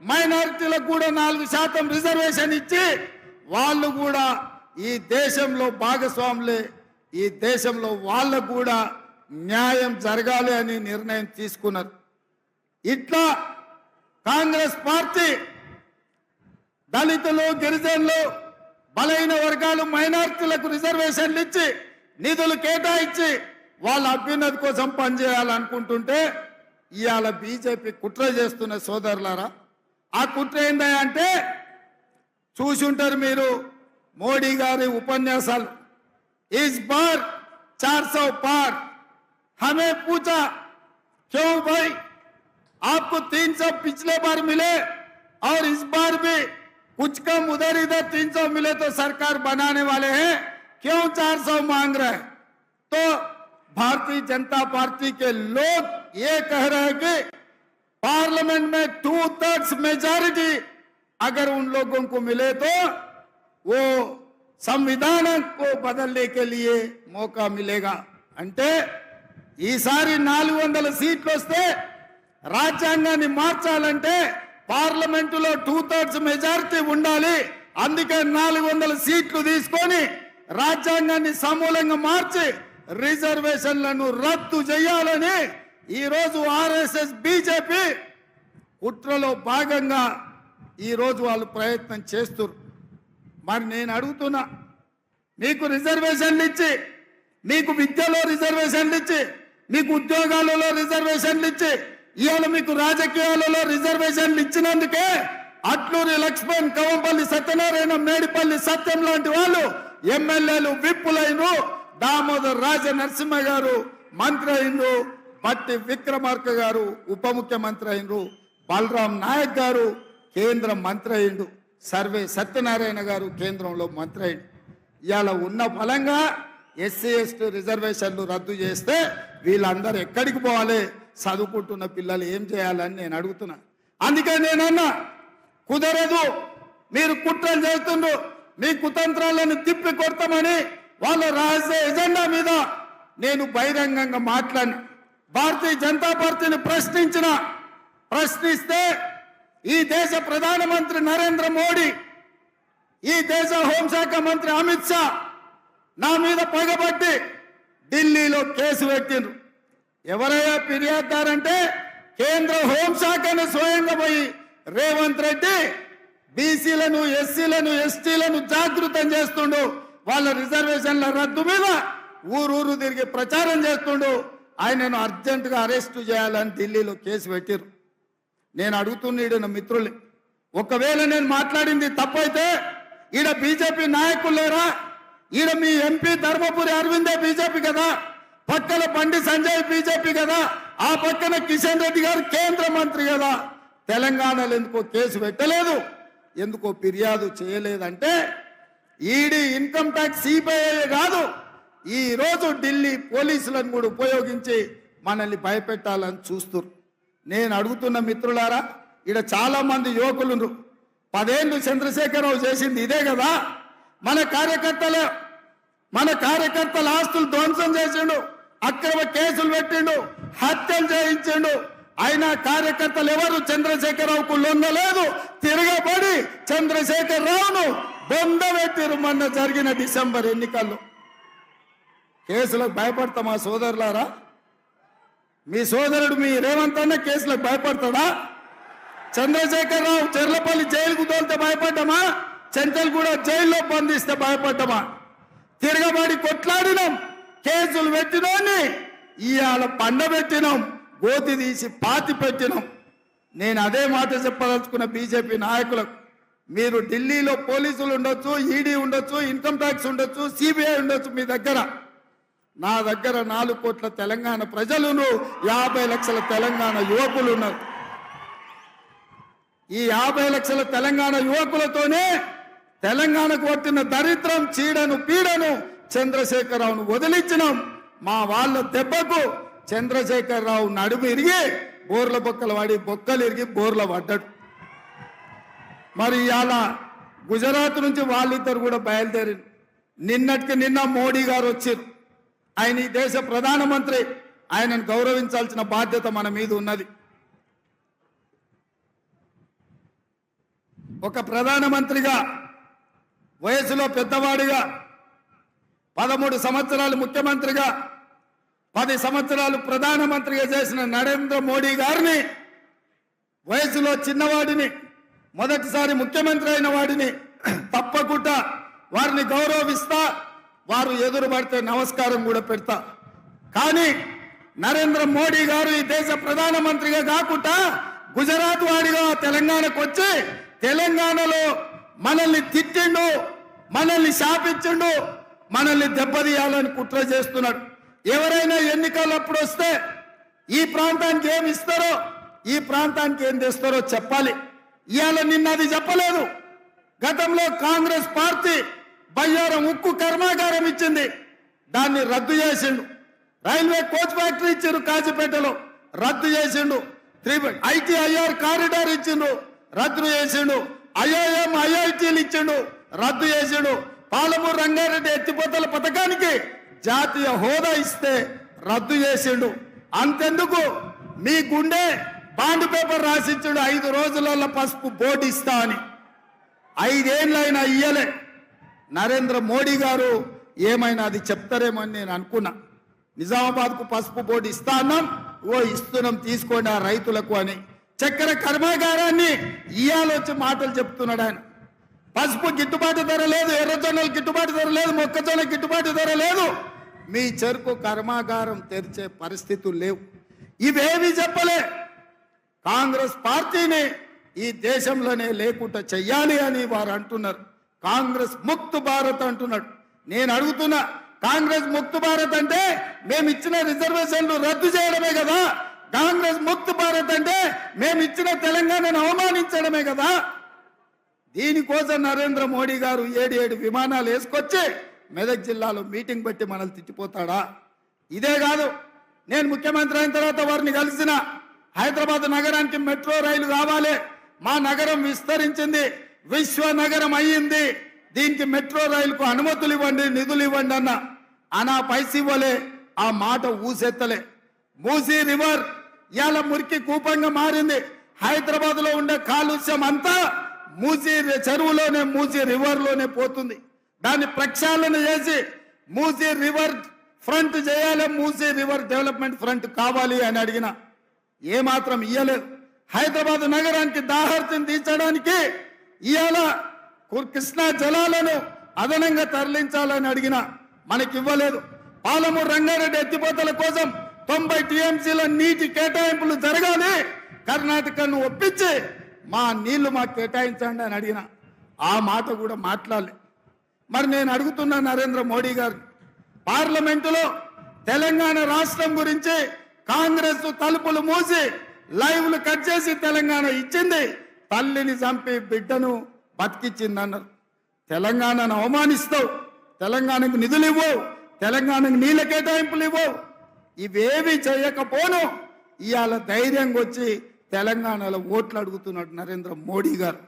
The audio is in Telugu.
మైనారిటీలకు కూడా నాలుగు శాతం రిజర్వేషన్ ఇచ్చి వాళ్ళు కూడా ఈ దేశంలో భాగస్వాములే ఈ దేశంలో వాళ్ళకు కూడా న్యాయం జరగాలి అని నిర్ణయం తీసుకున్నారు. ఇట్లా కాంగ్రెస్ పార్టీ దళితులు గిరిజనులు బలైన వర్గాలు మైనారిటీలకు రిజర్వేషన్లు ఇచ్చి నిధులు కేటాయించి వాళ్ళ అభ్యున్నతి కోసం పనిచేయాలనుకుంటుంటే ఇవాళ బీజేపీ కుట్ర చేస్తున్న సోదరులారా ఆ కుట్ర ఏందా అంటే చూసి ఉంటారు మీరు మోడీ గారి ఉపన్యాసాలు ఇస్ బార్ చార్ సौ पार हमें पूछा क्यों भाई आपको तीन सौ पिछले बार मिले और इस बार भी कुछ कम उधर इधर तीन सौ मिले तो सरकार बनाने वाले हैं क्यों चार सौ मांग रहे हैं तो भारतीय जनता पार्टी के लोग ये कह रहे हैं कि पार्लियामेंट में टू थर्ड्स मेजॉरिटी अगर उन लोगों को मिले तो वो సంవిధాన को बदलने के लिए मौका मिलेगा అంటే ఈసారి నాలుగు వందల సీట్లు వస్తే రాజ్యాంగాన్ని మార్చాలంటే పార్లమెంటులో టూ థర్డ్స్ మెజారిటీ ఉండాలి అందుకే నాలుగు వందల సీట్లు తీసుకొని రాజ్యాంగాన్ని సమూలంగా మార్చి రిజర్వేషన్లను రద్దు చేయాలని ఈరోజు ఆర్ఎస్ఎస్ బీజేపీ కుట్రలో భాగంగా ఈరోజు వాళ్ళు ప్రయత్నం చేస్తున్నారు మరి నేను అడుగుతున్నా నీకు రిజర్వేషన్లు ఇచ్చి నీకు విద్యలో రిజర్వేషన్లు ఇచ్చి నీకు ఉద్యోగాలలో రిజర్వేషన్లు ఇచ్చి ఇవాళ మీకు రాజకీయాలలో రిజర్వేషన్లు ఇచ్చినందుకే అట్లూరి లక్ష్మణ్ కవంపల్లి సత్యనారాయణ మేడిపల్లి సత్యం లాంటి వాళ్ళు ఎమ్మెల్యేలు విప్పులైన దామోదర్ రాజ నరసింహ గారు మంత్రి అయినరు. బట్టి విక్రమార్క గారు ఉప ముఖ్యమంత్రి అయినరు. బలరాం నాయక్ గారు కేంద్ర మంత్రి అయిండు. సర్వే సత్యనారాయణ గారు కేంద్రంలో మంత్రి అయిండు. ఇవాళ ఉన్న ఫలంగా ఎస్సీ ఎస్టీ రిజర్వేషన్లు రద్దు చేస్తే వీళ్ళందరూ ఎక్కడికి పోవాలి? చదువుకుంటున్న పిల్లలు ఏం చేయాలని నేను అడుగుతున్నా. అందుకే నేనన్నా కుదరదు మీరు కుట్రలు చేస్తుండ్రు మీ కుతంత్రాలను తిప్పి కొడతామని వాళ్ళ రహస్య ఎజెండా మీద నేను బహిరంగంగా మాట్లాడిన. భారతీయ జనతా పార్టీని ప్రశ్నించిన ప్రశ్నిస్తే ఈ దేశ ప్రధానమంత్రి నరేంద్ర మోడీ ఈ దేశ హోంశాఖ మంత్రి అమిత్ షా నా మీద పగబట్టి ఢిల్లీలో కేసు పెట్టిండ్రు. ఎవరయ్యా ఫిర్యాదుదారంటే కేంద్ర హోంశాఖను స్వయంగా పోయి రేవంత్ రెడ్డి బీసీలను ఎస్సీలను ఎస్టీలను జాగృతం చేస్తుండు. వాళ్ళ రిజర్వేషన్ల రద్దు మీద ఊరూరు తిరిగి ప్రచారం చేస్తుండు. ఆయనను అర్జెంటుగా అరెస్టు చేయాలని ఢిల్లీలో కేసు పెట్టారు నేను అడుగుతున్న నా మిత్రులు ఒకవేళ నేను మాట్లాడింది తప్పైతే ఈడ బీజేపీ నాయకులు లేరా? ఈడ మీ ఎంపీ ధర్మపురి అరవిందే బీజేపీ కదా? పక్కన బండి సంజయ్ బీజేపీ కదా? ఆ పక్కన కిషన్ రెడ్డి గారు కేంద్ర మంత్రి కదా? తెలంగాణలో ఎందుకో కేసు పెట్టలేదు? ఎందుకో ఫిర్యాదు చేయలేదంటే ఈడీ ఇన్కమ్ ట్యాక్స్ సిబిఐ కాదు. ఈరోజు ఢిల్లీ పోలీసులను కూడా ఉపయోగించి మనల్ని భయపెట్టాలని చూస్తున్నారు నేను అడుగుతున్న మిత్రులారా ఇక్కడ చాలామంది యువకులు పదేళ్ళు చంద్రశేఖరరావు చేసింది ఇదే కదా. మన కార్యకర్తలు మన కార్యకర్తల ఆస్తులు ధ్వంసం చేసిండు అక్రమ కేసులు పెట్టిండు హత్యలు చేయించిండు. అయినా కార్యకర్తలు ఎవరు? చంద్రశేఖరరావుకు లొంగలేదు. తిరగబడి చంద్రశేఖరరావును బొందబెట్టిరు మొన్న జరిగిన డిసెంబర్ ఎన్నికల్లో. కేసులకు భయపడతామా సోదరులారా? మీ సోదరుడు మీ రేవంత్ అన్న కేసులకు భయపడతాడా? చంద్రశేఖరరావు చెర్లపల్లి జైలుకు తోలితే భయపడ్డామా? చెంచల్ కూడా జైల్లో బంధిస్తే భయపడ్డామా? తిరగబడి కొట్లాడినాం కేసులు పెట్టినోని ఇవాళ పండబెట్టినాం గోతి తీసి పాతి పెట్టినాం. నేను అదే మాట చెప్పదలుచుకున్న బీజేపీ నాయకులకు మీరు ఢిల్లీలో పోలీసులు ఉండొచ్చు ఈడీ ఉండొచ్చు ఇన్కమ్ ట్యాక్స్ ఉండొచ్చు సిబిఐ ఉండొచ్చు మీ దగ్గర. నా దగ్గర నాలుగు కోట్ల తెలంగాణ ప్రజలును యాభై లక్షల తెలంగాణ యువకులు ఉన్నారు ఈ యాభై లక్షల తెలంగాణ యువకులతోనే తెలంగాణకు వచ్చిన దరిద్రం చీడను పీడను చంద్రశేఖరరావును వదిలించినాం. మా వాళ్ళ దెబ్బకు చంద్రశేఖరరావు నడుము ఇరిగి బోర్ల బొక్కలు వాడి బొక్కలు ఇరిగి బోర్ల పడ్డాడు. మరి ఇవాళ గుజరాత్ నుంచి వాళ్ళిద్దరు కూడా బయలుదేరి నిన్నటికి నిన్న మోడీ గారు వచ్చారు. ఆయన ఈ దేశ ప్రధానమంత్రి. ఆయనను గౌరవించాల్సిన బాధ్యత మన మీద ఉన్నది. ఒక ప్రధానమంత్రిగా వయసులో పెద్దవాడిగా పదమూడు సంవత్సరాలు ముఖ్యమంత్రిగా పది సంవత్సరాలు ప్రధానమంత్రిగా చేసిన నరేంద్ర మోడీ గారిని వయసులో చిన్నవాడిని మొదటిసారి ముఖ్యమంత్రి అయిన వాడిని తప్పకుండా వారిని గౌరవిస్తా వారు ఎదురు పడితే నమస్కారం కూడా పెడతా. కానీ నరేంద్ర మోడీ గారు ఈ దేశ ప్రధానమంత్రిగా కాకుండా గుజరాత్ వాడిగా తెలంగాణకు వచ్చి తెలంగాణలో మనల్ని తిట్టిండు మనల్ని శాపించిండు మనల్ని దెబ్బతీయాలని కుట్ర చేస్తున్నాడు ఎవరైనా ఎన్నికలప్పుడు వస్తే ఈ ప్రాంతానికి ఏమి ఇస్తారో ఈ ప్రాంతానికి ఏం తెస్తారో చెప్పాలి. ఇవాళ నిన్న అది చెప్పలేదు. గతంలో కాంగ్రెస్ పార్టీ బయ్యారం ఉక్కు కర్మాగారం ఇచ్చింది. దాన్ని రద్దు చేసిండు. రైల్వే కోచ్ ఫ్యాక్టరీ ఇచ్చిండు కాజీపేటలో. రద్దు చేసిండు. త్రీ ఐటీఐఆర్ కారిడార్ ఇచ్చిండు. రద్దు చేసిండు. ఐఐఎం ఐఐటీలు ఇచ్చిండు. రద్దు చేసిండు. పాలమూరు రంగారెడ్డి ఎత్తిపోతల పథకానికి జాతీయ హోదా ఇస్తే రద్దు చేసిండు. అంతెందుకు? మీ గుండె బాండ్ పేపర్ రాసిచ్చుడు. ఐదు రోజులలో పసుపు బోర్డు ఇస్తా అని. ఐదేళ్ళైనా ఇయ్యలే. నరేంద్ర మోడీ గారు ఏమైనా అది చెప్తారేమో అని నేను అనుకున్నా. నిజామాబాద్కు పసుపు బోర్డు ఇస్తా అన్నాం. ఓ ఇస్తున్నాం తీసుకోండి ఆ రైతులకు అని. చక్కెర కర్మాగారాన్ని ఇయాలొచ్చి మాటలు చెప్తున్నాడు ఆయన. పసుపు గిట్టుబాటు ధర లేదు ఎర్రజొన్నలు గిట్టుబాటు ధర లేదు మొక్కజొన్న గిట్టుబాటు ధర లేదు. మీ చెరుకు కర్మాగారం తెరిచే పరిస్థితులు లేవు. ఇవేవి చెప్పలే. కాంగ్రెస్ పార్టీని ఈ దేశంలోనే లేకుండా చెయ్యాలి అని వారు అంటున్నారు. కాంగ్రెస్ ముక్త్ భారత్ అంటున్నాడు. నేను అడుగుతున్నా కాంగ్రెస్ ముక్త్ భారత్ అంటే మేము ఇచ్చిన రిజర్వేషన్లు రద్దు చేయడమే కదా? కాంగ్రెస్ ముక్త్ భారత్ అంటే మేము ఇచ్చిన తెలంగాణను అవమానించడమే కదా? దీనికోసం నరేంద్ర మోడీ గారు ఏడు ఏడు విమానాలు వేసుకొచ్చి మెదక్ జిల్లాలో మీటింగ్ పెట్టి మనల్ని తిట్టిపోతాడా? ఇదే కాదు నేను ముఖ్యమంత్రి అయిన తర్వాత వారిని కలిసిన హైదరాబాద్ నగరానికి మెట్రో రైలు కావాలి మా నగరం విస్తరించింది. విశ్వనగరం అయ్యింది. దీనికి మెట్రో రైలుకు అనుమతులు ఇవ్వండి నిధులు ఇవ్వండి అన్న. అనా పైసి ఇవ్వలే ఆ మాట ఊసెత్తలే. మూసీ రివర్ ఇవాళ మురికి కూపంగా మారింది. హైదరాబాద్లో ఉండే కాలుష్యం అంతా మూసీ చెరువులోనే మూసీ రివర్లోనే పోతుంది. దాన్ని ప్రక్షాళన చేసి మూసీ రివర్ ఫ్రంట్ చేయాలి మూసీ రివర్ డెవలప్మెంట్ ఫ్రంట్ కావాలి అని అడిగిన. ఏమాత్రం ఇయ్యలేదు. హైదరాబాద్ నగరానికి దాహర్తిని తీర్చడానికి ఇవాళ కృష్ణా జలాలను అదనంగా తరలించాలని అడిగిన మనకి ఇవ్వలేదు పాలమూరు రంగారెడ్డి ఎత్తిపోతల కోసం తొంభై టీఎంసీల నీటి కేటాయింపులు జరగాలి. కర్ణాటకను ఒప్పించి మా నీళ్ళు మాకు కేటాయించండి అని అడిగిన. ఆ మాట కూడా మాట్లాడలే. మరి నేను అడుగుతున్నా నరేంద్ర మోడీ గారు పార్లమెంటులో తెలంగాణ రాష్ట్రం గురించి కాంగ్రెస్ తలుపులు మూసి లైవ్లు కట్ చేసి తెలంగాణ ఇచ్చింది. తల్లిని చంపి బిడ్డను బతికిచ్చిందన్నారు తెలంగాణను అవమానిస్తావు. తెలంగాణకు నిధులు ఇవ్వవు. తెలంగాణకు నీళ్ళ కేటాయింపులు ఇవ్వవు. ఇవేవి చేయకపోను. ఇవాళ ధైర్యంగా వచ్చి తెలంగాణలో ఓట్లు అడుగుతున్నాడు నరేంద్ర మోడీ గారు.